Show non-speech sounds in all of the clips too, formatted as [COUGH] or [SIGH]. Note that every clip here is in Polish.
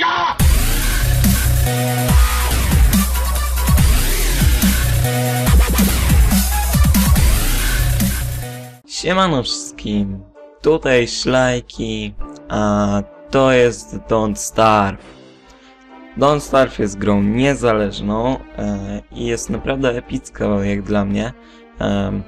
Ja! Siemano wszystkim, tutaj Szlajki, a to jest Don't Starve. Don't Starve jest grą niezależną e, i jest naprawdę epicka jak dla mnie. Em,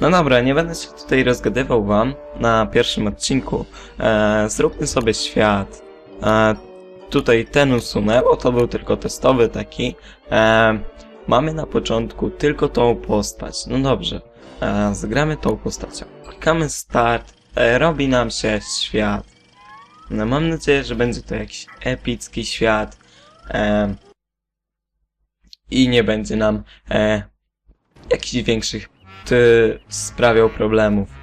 no dobra, nie będę się tutaj rozgadywał wam na pierwszym odcinku. E, zróbmy sobie świat. E, tutaj ten usunę, bo to był tylko testowy taki. E, mamy na początku tylko tą postać. No dobrze. E, zagramy tą postacią. Klikamy start, e, robi nam się świat. No mam nadzieję, że będzie to jakiś epicki świat. E, I nie będzie nam e, jakichś większych sprawiał problemów.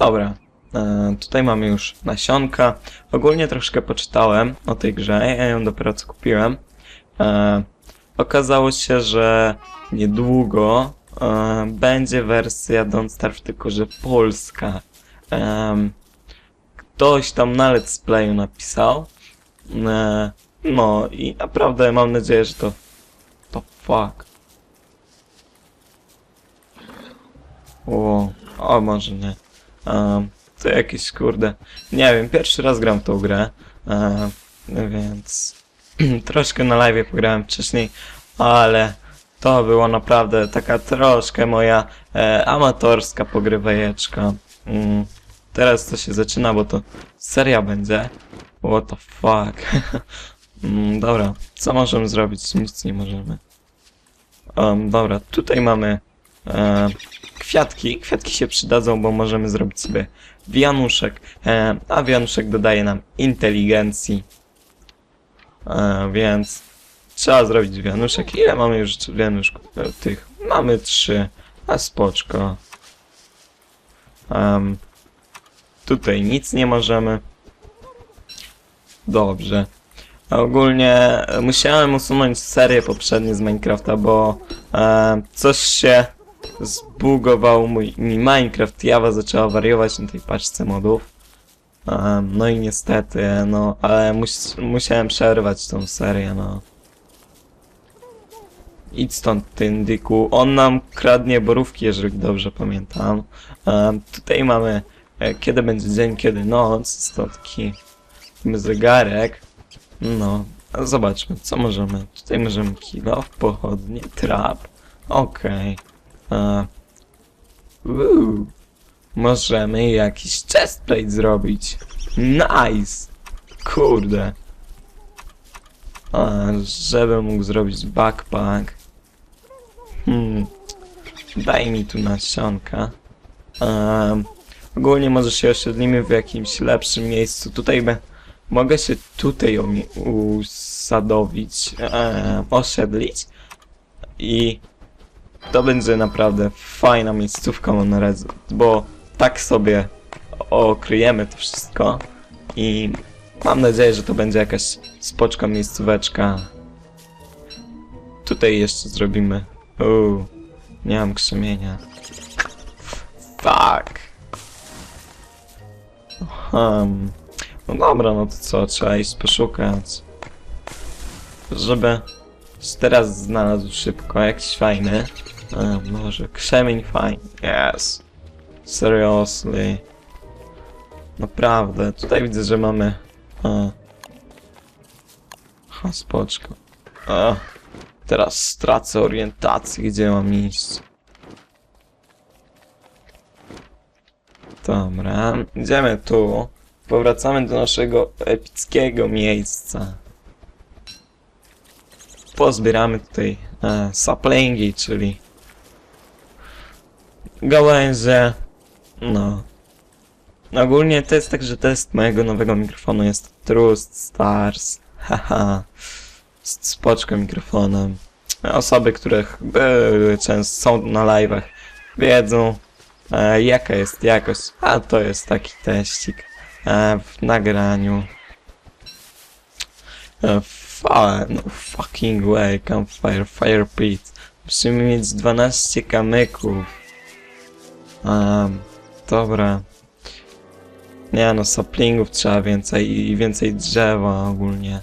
Dobra, e, tutaj mamy już nasionka. Ogólnie troszkę poczytałem o tej grze, ja ją dopiero co kupiłem. E, okazało się, że niedługo e, będzie wersja Don't Starve, tylko że polska. Ktoś tam na Let's Playu napisał. No i naprawdę mam nadzieję, że to... To fuck. O, o może nie. To jakieś kurde. Nie wiem, pierwszy raz gram tą grę. Więc [CLEARS THROAT] troszkę na live pograłem wcześniej, ale to była naprawdę taka troszkę moja e, amatorska pogrywajeczka. Mm, teraz to się zaczyna, bo to seria będzie. What the fuck. [LAUGHS] mm, dobra, co możemy zrobić? Nic nie możemy. Um, dobra, tutaj mamy e, kwiatki. Kwiatki się przydadzą, bo możemy zrobić sobie wianuszek, e, a wianuszek dodaje nam inteligencji. E, więc trzeba zrobić wianuszek. Ile mamy już wianuszków e, tych? Mamy trzy, a spoczko. Em, tutaj nic nie możemy. Dobrze. Ogólnie e, musiałem usunąć serię poprzednie z Minecrafta, bo e, coś się zbugował mój, mi Minecraft. Java zaczęła wariować na tej paczce modów. Em, no i niestety, no, ale mus, musiałem przerwać tą serię, no. Idź stąd, ty indyku. On nam kradnie borówki, jeżeli dobrze pamiętam. Em, tutaj mamy, e, kiedy będzie dzień, kiedy noc. To taki zegarek. No, zobaczmy, co możemy. Tutaj możemy kilo, pochodnie, trap. Okej. Okay. Uuu. Możemy jakiś chestplate zrobić. Nice! Kurde. A, żebym mógł zrobić backpack. Hmm. Daj mi tu nasionka. Um, ogólnie może się osiedlimy w jakimś lepszym miejscu. Tutaj be, mogę się tutaj usadowić, e, osiedlić. I to będzie naprawdę fajna miejscówka Monrez, bo tak sobie okryjemy to wszystko i mam nadzieję, że to będzie jakaś spoczka miejscóweczka. Tutaj jeszcze zrobimy. Uuu, nie mam krzemienia. Fuck. Um, no dobra, no to co, trzeba iść poszukać. Żeby teraz znalazł szybko jakiś fajny. A, może krzemień fajny. Yes. Seriously. Naprawdę. Tutaj widzę, że mamy... A. Ha, spoczko. A. Teraz stracę orientację, gdzie mam iść. Dobra, idziemy tu. Powracamy do naszego epickiego miejsca. Pozbieramy tutaj e, saplingi, czyli gałęzie. No. Ogólnie to jest tak, że test mojego nowego mikrofonu jest Trust Stars. [LAUGHS] Haha. Z spoczko mikrofonem. Osoby, które były często są na live'ach, wiedzą e, jaka jest jakość. A to jest taki teścik e, w nagraniu. E, fa, no fucking way, campfire, fire pit. Musimy mieć 12 kamyków. Um, dobra. Nie no, saplingów trzeba więcej i więcej drzewa ogólnie.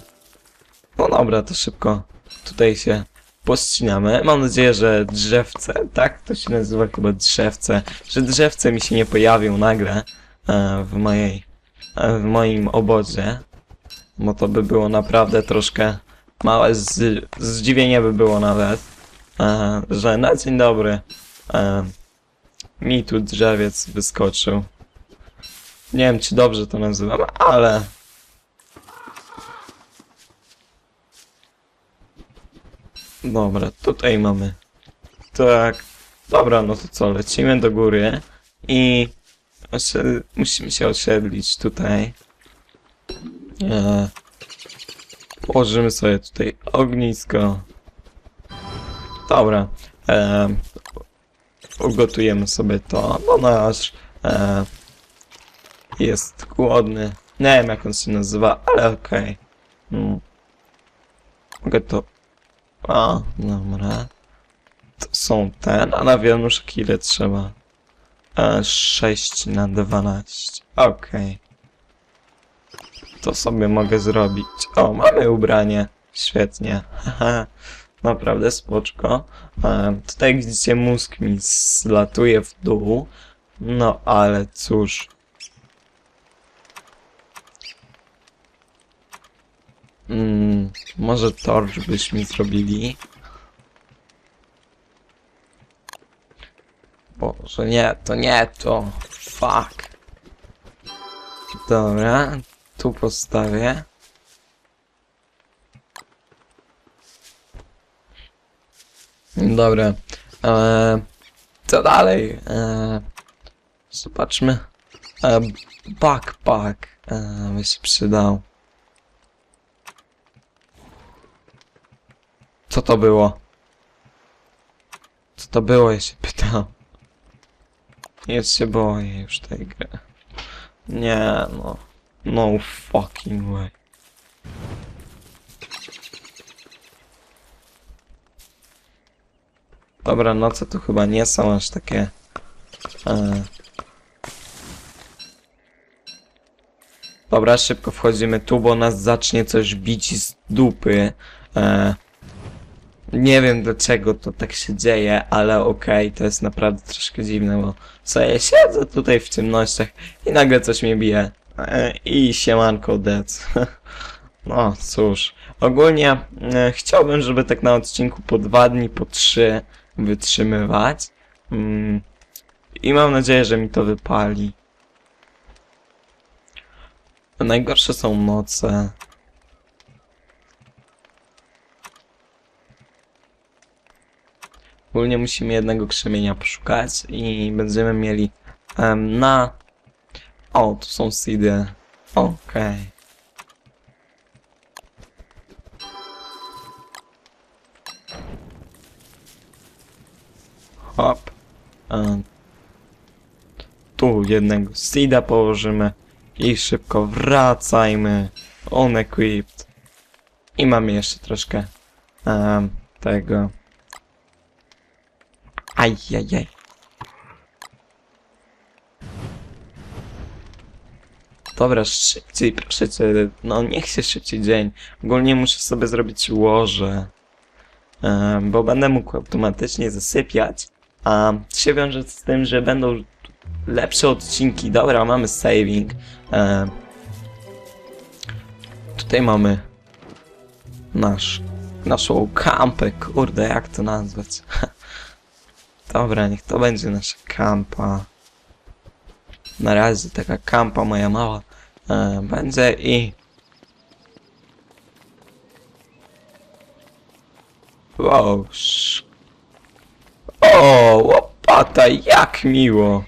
No dobra, to szybko tutaj się pościnamy. Mam nadzieję, że drzewce, tak to się nazywa chyba drzewce, że drzewce mi się nie pojawią nagle e, w mojej, e, w moim obozie. Bo to by było naprawdę troszkę małe z, zdziwienie by było nawet, e, że na dzień dobry e, mi tu drzewiec wyskoczył. Nie wiem, czy dobrze to nazywam, ale... Dobra, tutaj mamy... Tak. Dobra, no to co, lecimy do góry i... Musimy się osiedlić tutaj. Eee, Położymy sobie tutaj ognisko. Dobra. Eee, ugotujemy sobie to, bo nasz e, jest głodny. Nie wiem jak on się nazywa, ale okej. Mm. Mogę to... A, dobra. To są ten, a na wianuszek ile trzeba? E, 6 na 12. Okej. To sobie mogę zrobić. O, mamy ubranie. Świetnie. Haha. Naprawdę spoczko. E, tutaj jak widzicie mózg mi zlatuje w dół. No ale cóż. Mm, może torcz byś mi zrobili? Boże, nie, to nie to. Fuck. Dobra, tu postawię. Dobra. Eee, co dalej? Eee, zobaczmy. Eee, backpack. Eee, by się przydał. Co to było? Co to było, ja się pytam. Jest się boję już tej gry. Nie no. No fucking way. Dobra, noce to chyba nie są aż takie... E... Dobra, szybko wchodzimy tu, bo nas zacznie coś bić z dupy. E... Nie wiem dlaczego to tak się dzieje, ale okej, to jest naprawdę troszkę dziwne, bo sobie siedzę tutaj w ciemnościach i nagle coś mnie bije. E, I siemanko dead. [LAUGHS] No cóż, ogólnie e, chciałbym, żeby tak na odcinku po dwa dni, po trzy wytrzymywać. Mm, I mam nadzieję, że mi to wypali. Najgorsze są noce. Ogólnie musimy jednego krzemienia poszukać i będziemy mieli em, na... O, tu są seedy. Okej. Hop. Tu jednego seeda położymy i szybko wracajmy. Unequipped. I mamy jeszcze troszkę em, tego. Ajajaj. Dobra, szybciej, proszę cię. No, niech się szybciej dzień. Ogólnie muszę sobie zrobić łoże. Em, bo będę mógł automatycznie zasypiać. A się wiąże z tym, że będą lepsze odcinki. Dobra, mamy saving. Em, tutaj mamy nasz, naszą kampę. Kurde, jak to nazwać? [LAUGHS] Dobra, niech to będzie nasza kampa. Na razie taka kampa moja mała e, będzie i... Wow. O, łopata, jak miło.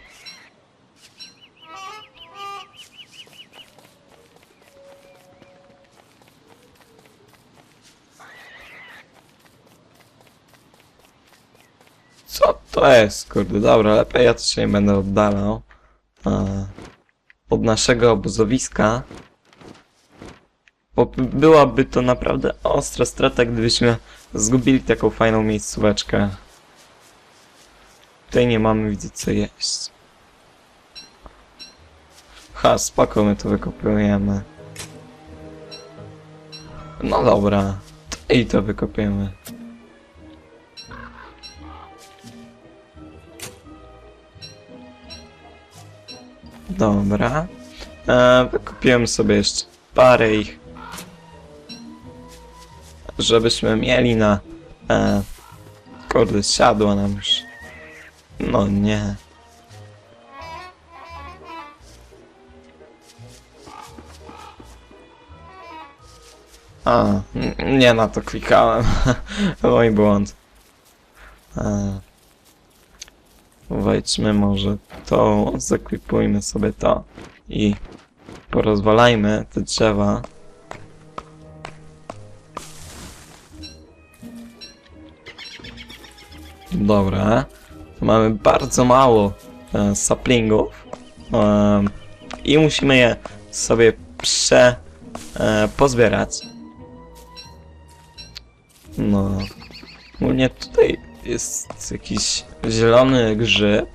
Co to jest, kurde, dobra, lepiej ja to się nie będę oddalał e, od naszego obozowiska. Bo byłaby to naprawdę ostra strata, gdybyśmy zgubili taką fajną miejscóweczkę. Tutaj nie mamy widzieć co jeść. Ha, spoko, my to wykopujemy. No dobra, i to wykopiemy. Dobra. E, wykupiłem sobie jeszcze parę ich. Żebyśmy mieli na... E, kurde, siadło nam już. No nie. A, nie na to klikałem. [LAUGHS] Mój błąd. E, wejdźmy może to, zaklipujmy sobie to i porozwalajmy te drzewa. Dobra, mamy bardzo mało e, saplingów e, i musimy je sobie prze e, pozbierać. No, ogólnie tutaj jest jakiś zielony grzyb.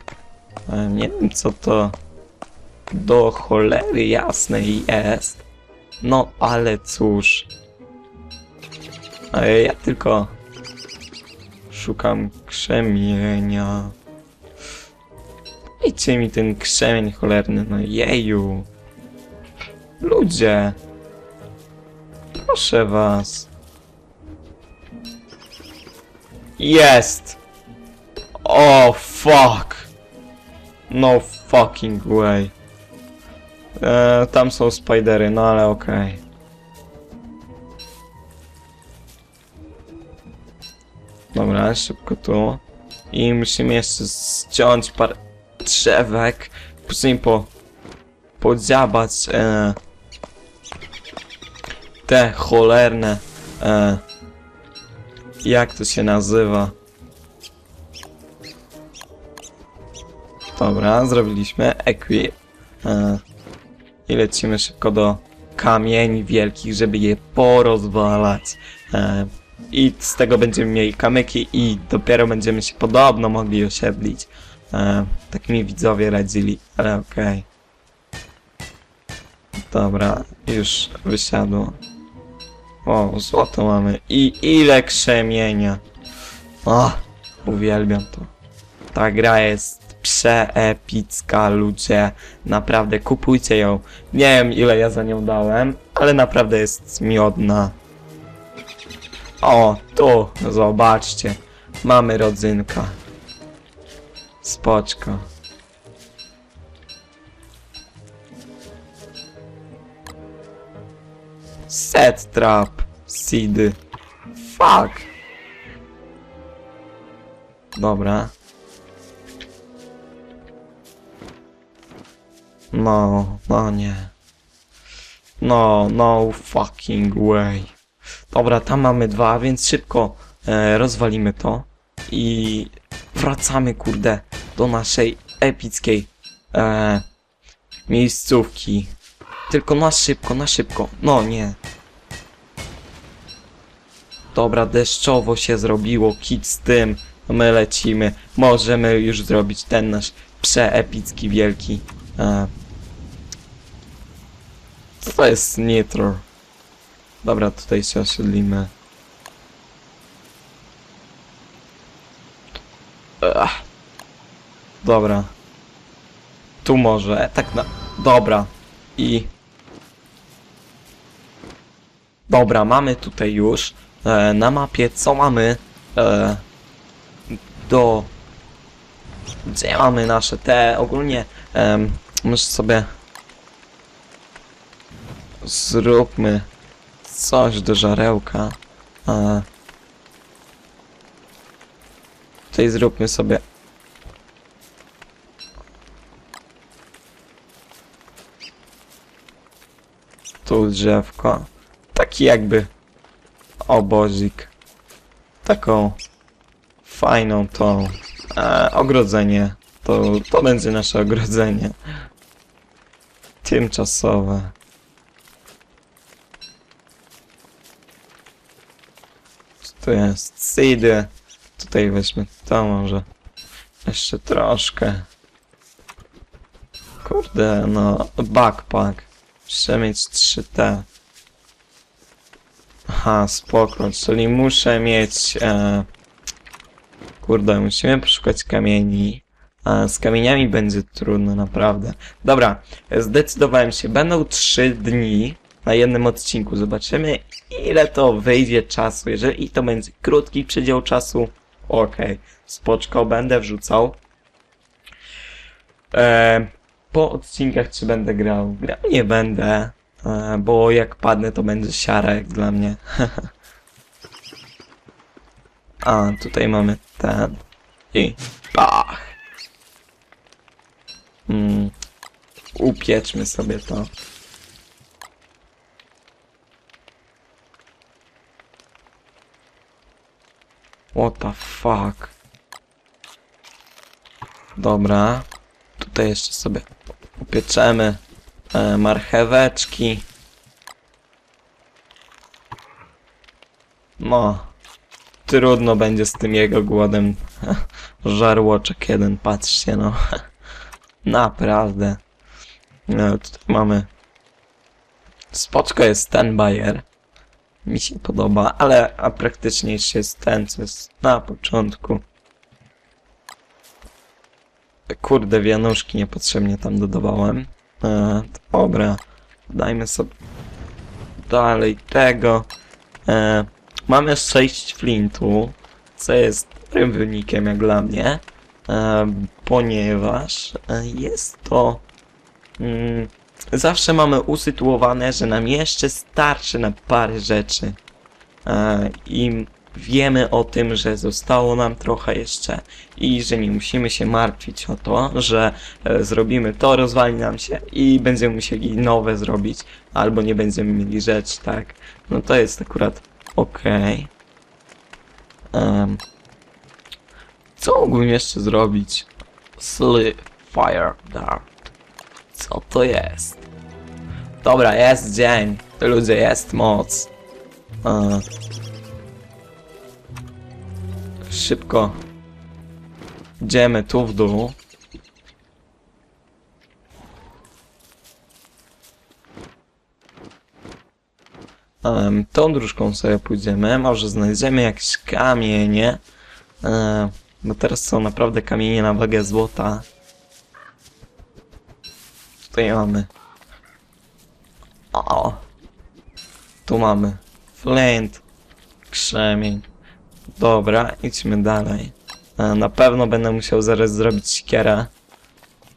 E, nie wiem co to do cholery jasnej jest. No ale cóż. E, ja tylko szukam krzemienia. Dajcie mi ten krzemień cholerny, no jeju. Ludzie. Proszę was. Jest! O fuck! No fucking way. E, tam są spidery, no ale okej. Dobra, szybko tu. I musimy jeszcze ściąć parę drzewek. Później po... podziabać e, te cholerne e, jak to się nazywa? Dobra, zrobiliśmy equip. E, I lecimy szybko do kamieni wielkich, żeby je porozwalać. E, I z tego będziemy mieli kamyki i dopiero będziemy się podobno mogli osiedlić. E, tak mi widzowie radzili, ale okej. Dobra, już wysiadło. O, złoto mamy. I ile krzemienia. O, uwielbiam to. Ta gra jest przeepicka, ludzie. Naprawdę, kupujcie ją. Nie wiem, ile ja za nią dałem, ale naprawdę jest miodna. O, tu, zobaczcie. Mamy rodzynka. Spoczko. Set trap. Seed. Fuck. Dobra. No, no nie. No, no fucking way. Dobra, tam mamy dwa, więc szybko e, rozwalimy to. I wracamy, kurde, do naszej epickiej e, miejscówki. Tylko na szybko, na szybko. No nie. Dobra, deszczowo się zrobiło, kit z tym. My lecimy. Możemy już zrobić ten nasz przeepicki, wielki. E... Co to jest nitro? Dobra, tutaj się osiedlimy. Dobra. Tu może, tak na... Dobra. I... Dobra, mamy tutaj już e, na mapie, co mamy e, do... Gdzie mamy nasze te, ogólnie em, może sobie zróbmy coś do żarełka. E, tutaj zróbmy sobie tu drzewko. Taki jakby obozik. Taką fajną tą e, ogrodzenie. To, to będzie nasze ogrodzenie. Tymczasowe. Co tu jest? Seedy. Tutaj weźmy to może. Jeszcze troszkę. Kurde, no, backpack. Muszę mieć 3T. Aha, spoko, czyli muszę mieć... E... Kurde, musimy poszukać kamieni. A z kamieniami będzie trudno, naprawdę. Dobra, zdecydowałem się. Będą 3 dni na jednym odcinku. Zobaczymy, ile to wyjdzie czasu. Jeżeli to będzie krótki przedział czasu, okej, spoczko, będę wrzucał. E, po odcinkach czy będę grał? Grał nie będę, e, bo jak padnę to będzie siara jak dla mnie. [LAUGHS] A, tutaj mamy ten. I pach! Mm, upieczmy sobie to. What the fuck? Dobra. Tutaj jeszcze sobie upieczemy e, marcheweczki. No. Trudno będzie z tym jego głodem. [LAUGHS] Żarłoczek jeden, patrzcie no. [LAUGHS] Naprawdę. No, tutaj mamy... Spoczko jest ten bajer. Mi się podoba, ale a praktyczniejszy jest ten, co jest na początku. Kurde, wianuszki niepotrzebnie tam dodawałem. E, dobra, dajmy sobie dalej tego. E, mamy 6 flintu, co jest dobrym wynikiem jak dla mnie, e, ponieważ e, jest to... Mm, zawsze mamy usytuowane, że nam jeszcze starczy na parę rzeczy. E, I wiemy o tym, że zostało nam trochę jeszcze i że nie musimy się martwić o to, że e, zrobimy to, rozwali nam się i będziemy musieli nowe zrobić, albo nie będziemy mieli rzeczy, tak? No to jest akurat okej. Em, co mógłbym jeszcze zrobić? Sleep, fire, dart. Co to jest? Dobra, jest dzień. Ludzie, jest moc. E, szybko. Idziemy tu w dół. Um, tą dróżką sobie pójdziemy. Może znajdziemy jakieś kamienie. E, bo teraz są naprawdę kamienie na wagę złota. Tutaj mamy. O! Tu mamy. Flint. Krzemień. Dobra, idźmy dalej. E, Na pewno będę musiał zaraz zrobić siekierę.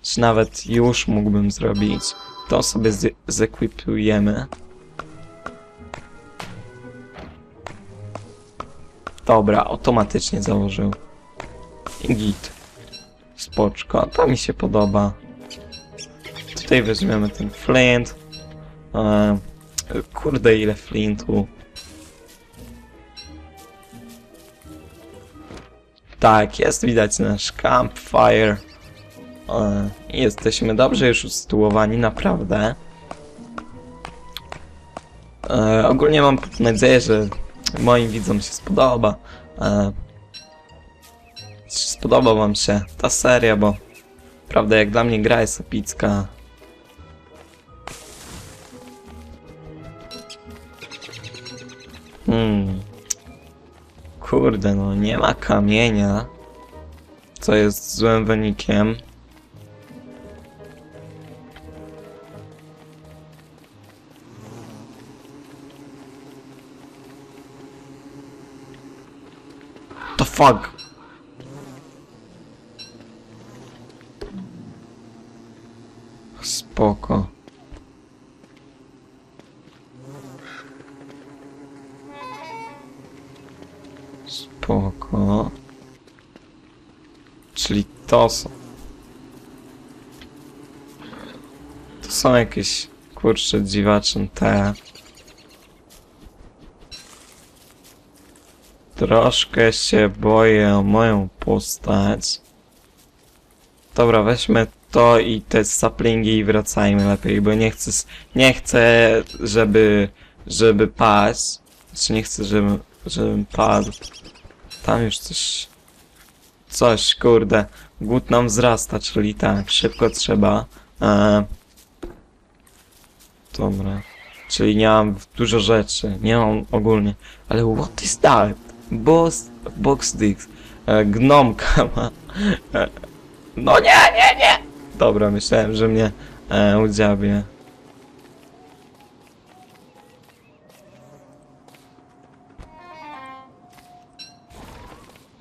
Czy nawet już mógłbym zrobić. To sobie zekwipujemy. Dobra, automatycznie założył. I git. Spoczko, to mi się podoba. Tutaj weźmiemy ten flint. Kurde, ile flintu. Tak, jest widać nasz campfire. Jesteśmy dobrze już usytuowani, naprawdę. Ogólnie mam nadzieję, że moim widzom się spodoba. Spodoba wam się ta seria, bo prawda jak dla mnie gra jest epicka. Hmm. Kurde, no nie ma kamienia. Co jest złym wynikiem. The fuck? Spoko. Spoko. Czyli to są... To są jakieś, kurczę, dziwaczne te... Troszkę się boję o moją postać. Dobra, weźmy to i te saplingi i wracajmy lepiej, bo nie chcę, nie chcę, żeby, żeby paść. Znaczy nie chcę, żebym, żebym padł. Tam już coś, coś, kurde. Głód nam wzrasta, czyli tak, szybko trzeba E, dobra. Czyli nie mam dużo rzeczy. Nie mam ogólnie. Ale what is that? Boss, box dicks. E, gnomka [LAUGHS] ma. E, no nie, nie, nie! Dobra, myślałem, że mnie e, udziabie.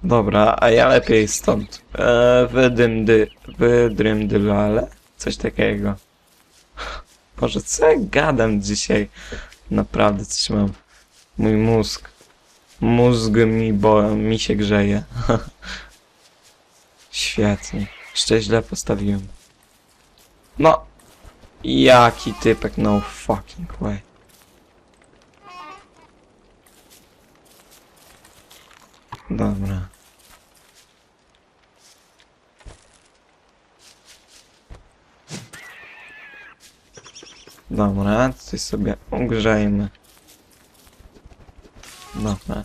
Dobra, a ja lepiej stąd. E, wydymdy, wydrymdylale? Coś takiego. Boże, co ja gadam dzisiaj? Naprawdę coś mam. Mój mózg. Mózg mi, bo mi się grzeje. [LAUGHS] Świetnie. Jeszcze źle postawiłem. No. Jaki typek, no fucking way. Dobra. Dobra, tutaj sobie ogrzejmy. Dobra.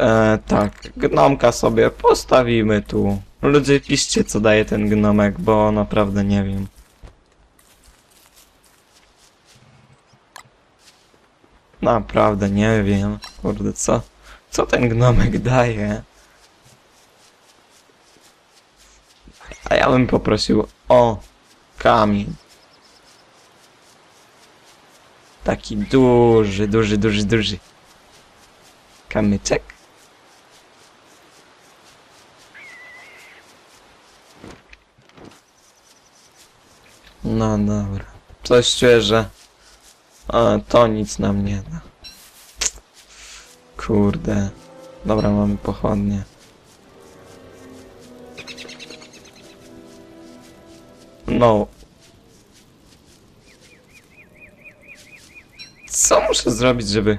E, tak, gnomka sobie postawimy tu. Ludzie piszcie co daje ten gnomek, bo naprawdę nie wiem. Naprawdę nie wiem. Kurde, co? Co ten gnomek daje? A ja bym poprosił o kamień. Taki duży, duży, duży, duży. Kamyczek? No dobra. Coś czuję, że a, to nic nam nie da. Kurde. Dobra, mamy pochodnie. No. Co muszę zrobić, żeby...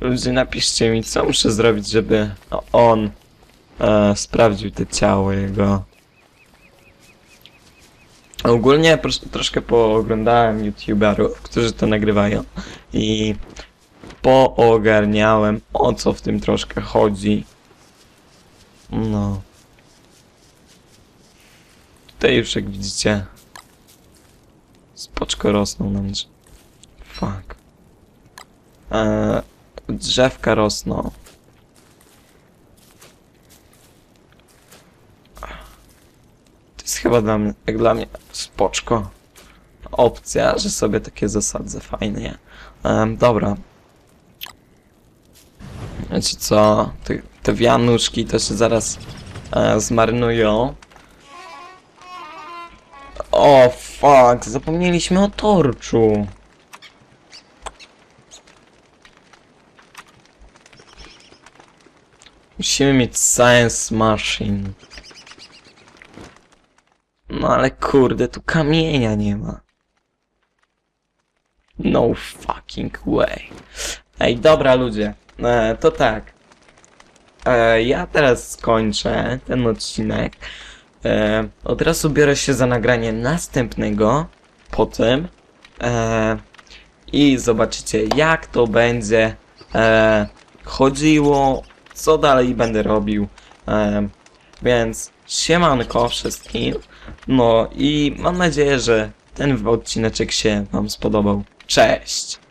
Ludzie, napiszcie mi, co muszę zrobić, żeby no, on e, sprawdził te ciało jego. Ogólnie troszkę pooglądałem youtuberów, którzy to nagrywają i poogarniałem o co w tym troszkę chodzi. No. Tutaj już jak widzicie spoczko rosną nam drz- Fuck. Eee, drzewka rosną. To jest chyba dla mnie, jak dla mnie spoczko opcja, że sobie takie zasadzę fajnie. Em, dobra. Wiecie co? Te, te wianuszki się zaraz e, zmarynują. O fuck, zapomnieliśmy o torczu. Musimy mieć science machine. No ale kurde, tu kamienia nie ma. No fucking way. Ej, dobra ludzie, e, to tak. E, ja teraz skończę ten odcinek. E, od razu biorę się za nagranie następnego potem. E, I zobaczycie jak to będzie e, chodziło, co dalej będę robił. E, więc siemanko wszystkim. No i mam nadzieję, że ten odcineczek się wam spodobał. Cześć!